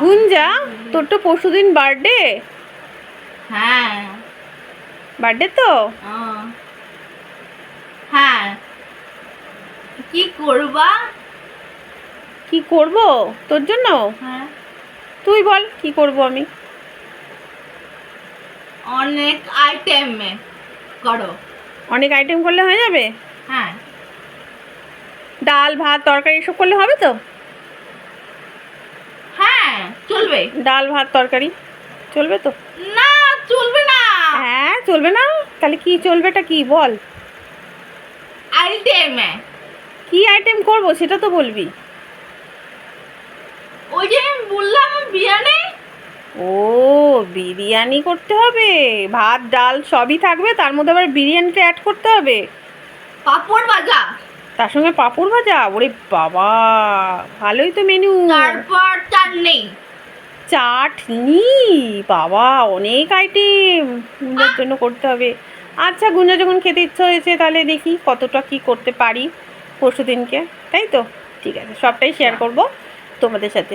গুঞ্জা তোর তো পরশুদিন বার্থডে হ্যাঁ। বার্থডে তো? হ্যাঁ। কি করবা? কি করব? তোর জন্য? হ্যাঁ। তুই বল কি করব আমি? অনেক আইটেম করো। অনেক আইটেম করলে হয়ে যাবে? হ্যাঁ। ডাল ভাত তরকারি এসব করলে হবে তো? হ্যাঁ চলবে? ডাল ভাত তরকারি। চলবে তো? না চলবে না। হ্যাঁ চলবে না? তাহলে কি চলবেটা কি? বল। আইটেম কি আইটেম করব সেটা তো বলবি। ওই যে আমি বললাম বিরিয়ানি। ও বিরিয়ানি করতে হবে। ভাত ডাল সবই থাকবে তার মধ্যে আবার বিরিয়ানিটা অ্যাড করতে হবে। পাপড় ভাজা। তার সঙ্গে পাপড় ভাজা? ওরে বাবা ভালোই তো মেনু তারপর চাটনি। চাটনি? বাবা অনেক আইটেম গুঞ্জার জন্য করতে হবে। আচ্ছা গুঞ্জা যখন খেতে ইচ্ছা হয়েছে তাহলে দেখি কতটা কি করতে পারি পরশু দিনকে তাই তো? ঠিক আছে সবটাই শেয়ার করব তোমাদের সাথে।